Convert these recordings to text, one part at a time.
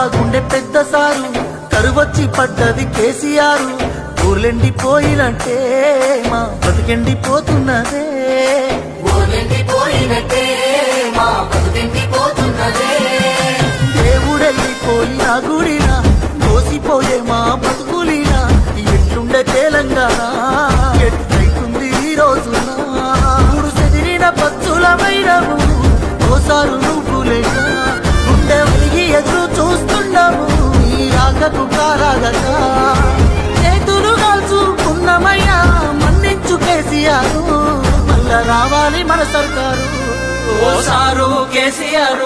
బాగుండే పెద్ద సారు కరువచ్చి పడ్డది కేసీఆర్. ఊర్లెండిపోయినంటే మా బతికెండిపోతున్నదే. పోయినట్టే మా బతుకెండిపోతున్నదే. దేవుడెళ్ళిపోయిన గుడినా మోసిపోయే మా బతుకులినా ఎట్లుండే తెలంగాణ ఈ రాకకు చేతులు కాల్చుకున్నమయ్యా మన్నించు కేసీఆర్. మళ్ళా రావాలి మన సర్కారు. ఓసారు కేసీఆర్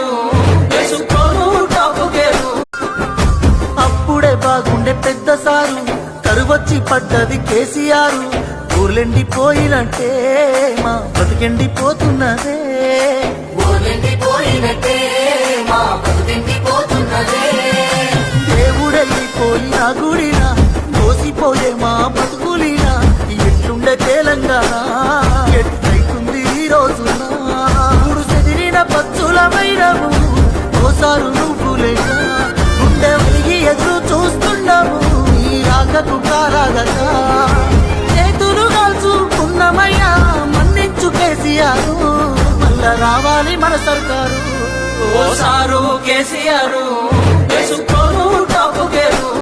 అప్పుడే బాగుండే పెద్ద సారు కరువచ్చి పడ్డది కేసీఆర్. ఊర్లెండిపోయినంటే మా బతికెండిపోతున్నదే. ఊర్లెండి పోయిన మోసిపోయే మా బతుకులినా? ఎట్లుండే తెలంగాణ? ఎట్లయితుంది ఈ రోజున? మూడు చెదిరిన పచ్చులమైనము ఓసారు నువ్వు లేదా గుండె వెలిగి ఎదురు చూస్తున్నాము ఈ రాకకు కారాగక చేతులు కాల్చుకున్నమయ్యా మన్నించు కేసీఆర్ మళ్ళా రావాలి మన సర్కారు. ఓసారు కేసీఆర్.